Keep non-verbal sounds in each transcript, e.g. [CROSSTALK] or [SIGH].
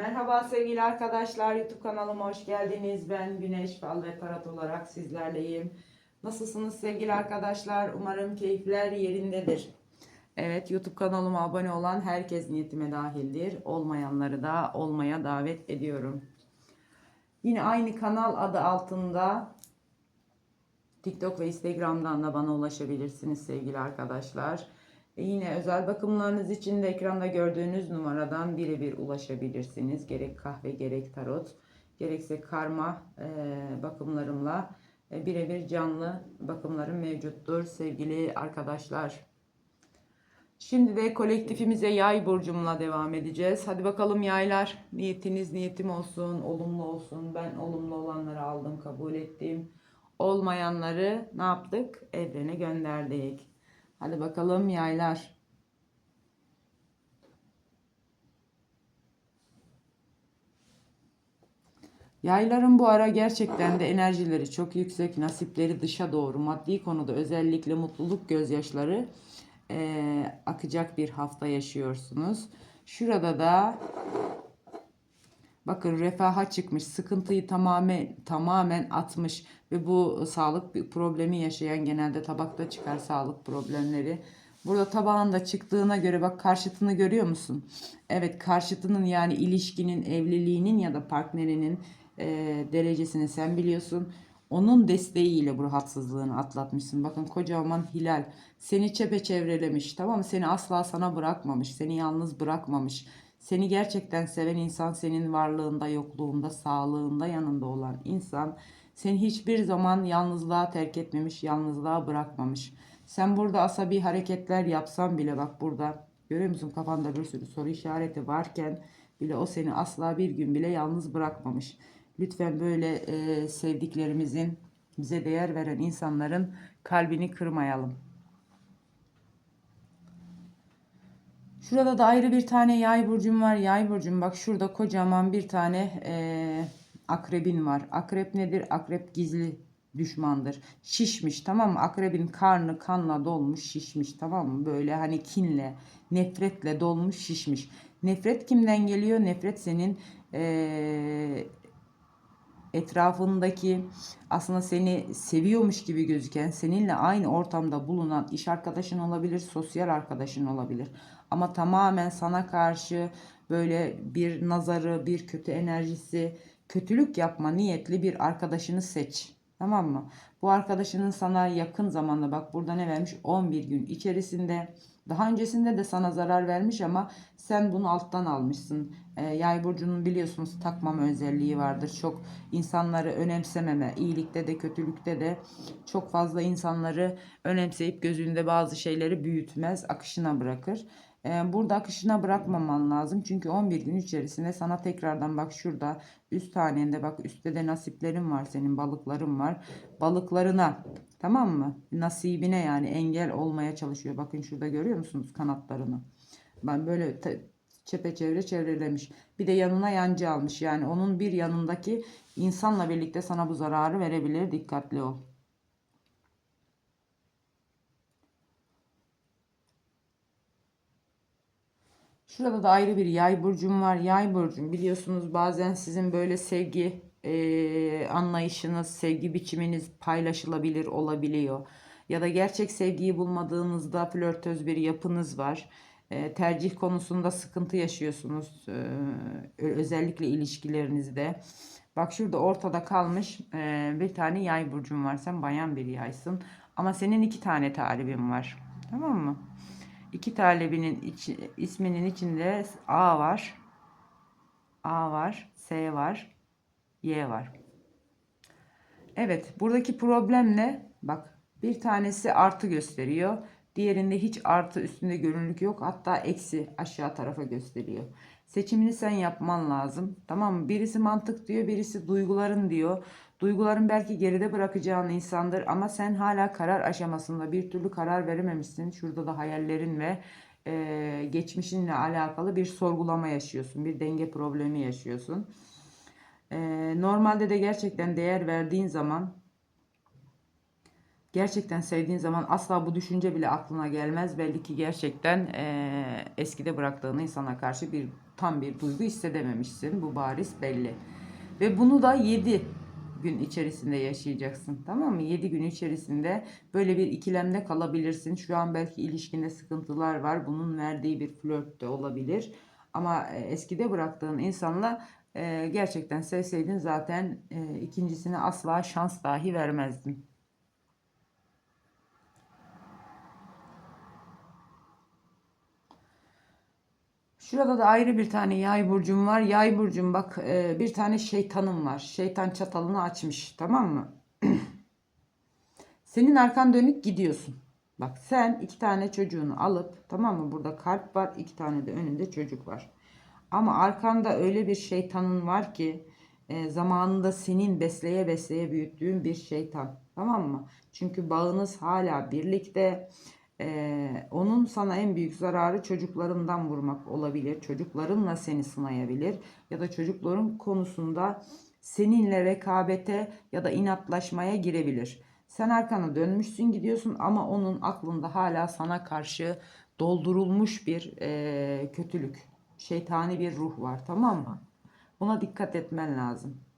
Merhaba sevgili arkadaşlar YouTube kanalıma hoş geldiniz. Ben Güneş Fal ve Tarot olarak sizlerleyim. Nasılsınız sevgili arkadaşlar? Umarım keyifler yerindedir. Evet YouTube kanalıma abone olan herkes niyetime dahildir. Olmayanları da olmaya davet ediyorum. Yine aynı kanal adı altında TikTok ve Instagram'dan da bana ulaşabilirsiniz sevgili arkadaşlar. E yine özel bakımlarınız için de ekranda gördüğünüz numaradan birebir ulaşabilirsiniz. Gerek kahve gerek tarot gerekse karma e, bakımlarımla e, birebir canlı bakımlarım mevcuttur sevgili arkadaşlar. Şimdi de kolektifimize yay burcumla devam edeceğiz. Hadi bakalım yaylar. Niyetiniz niyetim olsun, olumlu olsun. Ben olumlu olanları aldım, kabul ettim. Olmayanları ne yaptık? Evrene gönderdik. Hadi bakalım yaylar. Yayların bu ara gerçekten de enerjileri çok yüksek, nasipleri dışa doğru, maddi konuda özellikle mutluluk gözyaşları eee, akacak bir hafta yaşıyorsunuz. Şurada da bakın refaha çıkmış, sıkıntıyı tamamen tamamen atmış ve bu sağlık problemi yaşayan genelde tabakta çıkar sağlık problemleri. Burada tabağında çıktığına göre bak karşıtını görüyor musun? Evet karşıtının yani ilişkinin, evliliğinin ya da partnerinin eee, derecesini sen biliyorsun. Onun desteğiyle bu rahatsızlığını atlatmışsın. Bakın kocaman hilal seni çepeçevrelemiş tamam mı? Seni asla sana bırakmamış. Seni yalnız bırakmamış. Seni gerçekten seven insan senin varlığında, yokluğunda, sağlığında yanında olan insan seni hiçbir zaman yalnızlığa terk etmemiş, yalnızlığa bırakmamış. Sen burada asabi hareketler yapsan bile bak burada görüyor musun kafanda bir sürü soru işareti varken bile o seni asla bir gün bile yalnız bırakmamış. Lütfen böyle e, sevdiklerimizin, bize değer veren insanların kalbini kırmayalım. Şurada da ayrı bir tane yay burcum var. Yay burcum bak şurada kocaman bir tane e, akrebin var. Akrep nedir? Akrep gizli düşmandır. Şişmiş tamam mı? Akrebin karnı kanla dolmuş şişmiş tamam mı? Böyle hani kinle, nefretle dolmuş şişmiş. Nefret kimden geliyor? Nefret senin e, etrafındaki aslında seni seviyormuş gibi gözüken seninle aynı ortamda bulunan iş arkadaşın olabilir, sosyal arkadaşın olabilir. Ama tamamen sana karşı böyle bir nazarı, bir kötü enerjisi, kötülük yapma niyetli bir arkadaşını seç. Tamam mı? Bu arkadaşının sana yakın zamanda bak burada ne vermiş? 11 gün içerisinde daha öncesinde de sana zarar vermiş ama sen bunu alttan almışsın. E, yay burcunun biliyorsunuz takmama özelliği vardır. Çok insanları önemsememe, iyilikte de kötülükte de çok fazla insanları önemseyip gözünde bazı şeyleri büyütmez, akışına bırakır. E, burada akışına bırakmaman lazım. Çünkü 11 gün içerisinde sana tekrardan bak şurada üst hanende bak üstte de nasiplerin var senin balıkların var. Balıklarına tamam mı? Nasibine yani engel olmaya çalışıyor. Bakın şurada görüyor musunuz kanatlarını? Ben böyle çepeçevre çevrelemiş. Bir de yanına yancı almış. Yani onun bir yanındaki insanla birlikte sana bu zararı verebilir. Dikkatli ol. Şurada da ayrı bir yay burcum var. Yay burcum biliyorsunuz bazen sizin böyle sevgi e, anlayışınız, sevgi biçiminiz paylaşılabilir olabiliyor. Ya da gerçek sevgiyi bulmadığınızda flörtöz bir yapınız var. E, tercih konusunda sıkıntı yaşıyorsunuz. E, özellikle ilişkilerinizde. Bak şurada ortada kalmış e, bir tane yay burcum var. Sen bayan bir yaysın. Ama senin iki tane talibin var. Tamam mı? İki talebinin içi, isminin içinde A var. A var. S var. Y var. Evet. Buradaki problem ne? Bak bir tanesi artı gösteriyor. Diğerinde hiç artı üstünde görünürlük yok. Hatta eksi aşağı tarafa gösteriyor. Seçimini sen yapman lazım. Tamam mı? Birisi mantık diyor, birisi duyguların diyor. Duyguların belki geride bırakacağın insandır ama sen hala karar aşamasında bir türlü karar verememişsin. Şurada da hayallerin ve e, geçmişinle alakalı bir sorgulama yaşıyorsun. Bir denge problemi yaşıyorsun. E, normalde de gerçekten değer verdiğin zaman Gerçekten sevdiğin zaman asla bu düşünce bile aklına gelmez. Belli ki gerçekten eee, eskide bıraktığın insana karşı bir tam bir duygu hissedememişsin. Bu bariz belli. Ve bunu da 7 gün içerisinde yaşayacaksın. Tamam mı? 7 gün içerisinde böyle bir ikilemde kalabilirsin. Şu an belki ilişkinde sıkıntılar var. Bunun verdiği bir flört de olabilir. Ama e, eskide bıraktığın insanla e, gerçekten sevseydin zaten e, ikincisine asla şans dahi vermezdin. Şurada da ayrı bir tane yay burcum var. Yay burcum bak e, bir tane şeytanım var. Şeytan çatalını açmış tamam mı? [CLEARS THROAT] Senin arkan dönük gidiyorsun. Bak sen iki tane çocuğunu alıp tamam mı? Burada kalp var iki tane de önünde çocuk var. Ama arkanda öyle bir şeytanın var ki e, zamanında senin besleye besleye büyüttüğün bir şeytan. Tamam mı? Çünkü bağınız hala birlikte. Ee, onun sana en büyük zararı çocuklarından vurmak olabilir. Çocuklarınla seni sınayabilir. Ya da çocukların konusunda seninle rekabete ya da inatlaşmaya girebilir. Sen arkana dönmüşsün gidiyorsun ama onun aklında hala sana karşı doldurulmuş bir e, kötülük, şeytani bir ruh var tamam mı? Buna dikkat etmen lazım.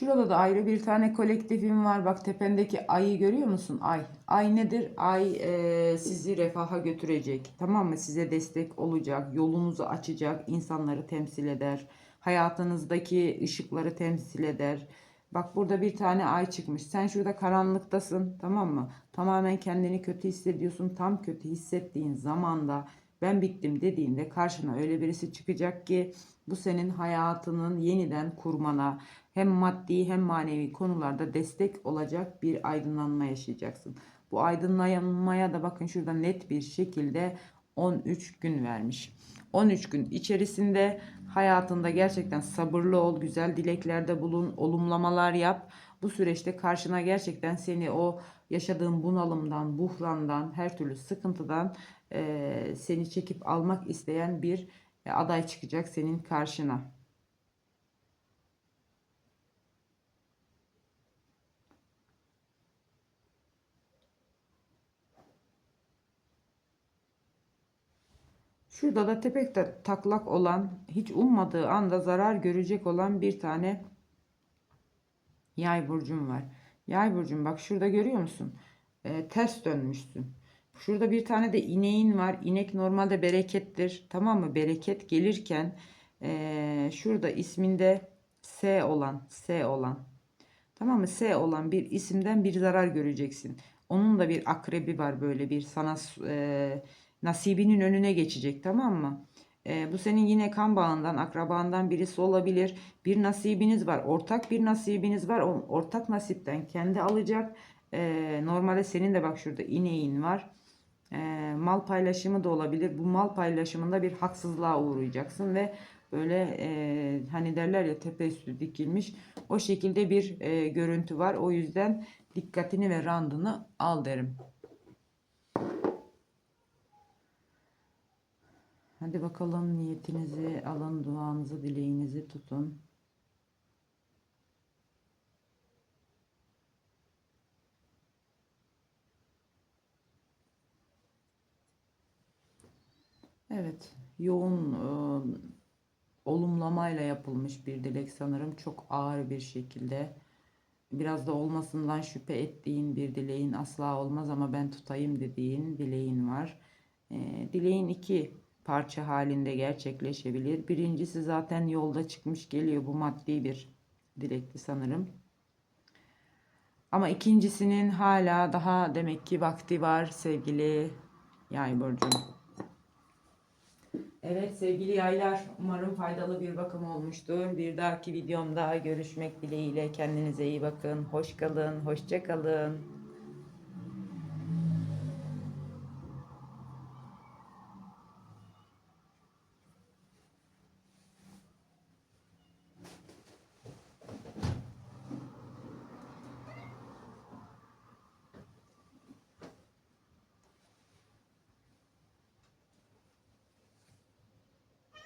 Şurada da ayrı bir tane kolektifim var. Bak tependeki ayı görüyor musun? Ay. Ay nedir? Ay e, sizi refaha götürecek. Tamam mı? Size destek olacak. Yolunuzu açacak. insanları temsil eder. Hayatınızdaki ışıkları temsil eder. Bak burada bir tane ay çıkmış. Sen şurada karanlıktasın. Tamam mı? Tamamen kendini kötü hissediyorsun. Tam kötü hissettiğin zamanda ben bittim dediğinde karşına öyle birisi çıkacak ki bu senin hayatının yeniden kurmana hem maddi hem manevi konularda destek olacak bir aydınlanma yaşayacaksın. Bu aydınlanmaya da bakın şurada net bir şekilde 13 gün vermiş. 13 gün içerisinde hayatında gerçekten sabırlı ol, güzel dileklerde bulun, olumlamalar yap. Bu süreçte karşına gerçekten seni o yaşadığın bunalımdan, buhrandan, her türlü sıkıntıdan e, seni çekip almak isteyen bir e, aday çıkacak senin karşına. Şurada da tepek taklak olan, hiç ummadığı anda zarar görecek olan bir tane yay burcum var. Yay burcum bak şurada görüyor musun? Ee, ters dönmüşsün. Şurada bir tane de ineğin var. İnek normalde berekettir. Tamam mı? Bereket gelirken ee, şurada isminde S olan, S olan. Tamam mı? S olan bir isimden bir zarar göreceksin. Onun da bir akrebi var böyle bir sana e, nasibinin önüne geçecek tamam mı? E, bu senin yine kan bağından, akrabandan birisi olabilir. Bir nasibiniz var, ortak bir nasibiniz var. O ortak nasipten kendi alacak. E, normalde senin de bak şurada ineğin var. E, mal paylaşımı da olabilir. Bu mal paylaşımında bir haksızlığa uğrayacaksın ve böyle e, hani derler ya tepe üstü dikilmiş o şekilde bir e, görüntü var. O yüzden dikkatini ve randını al derim. Hadi bakalım niyetinizi alın, duanızı, dileğinizi tutun. Evet, yoğun e, olumlamayla yapılmış bir dilek sanırım. Çok ağır bir şekilde. Biraz da olmasından şüphe ettiğin bir dileğin asla olmaz ama ben tutayım dediğin dileğin var. E, dileğin iki parça halinde gerçekleşebilir. Birincisi zaten yolda çıkmış geliyor. Bu maddi bir dilekti sanırım. Ama ikincisinin hala daha demek ki vakti var sevgili yay burcum. Evet sevgili yaylar umarım faydalı bir bakım olmuştur. Bir dahaki videomda görüşmek dileğiyle kendinize iyi bakın. Hoş kalın, hoşça kalın.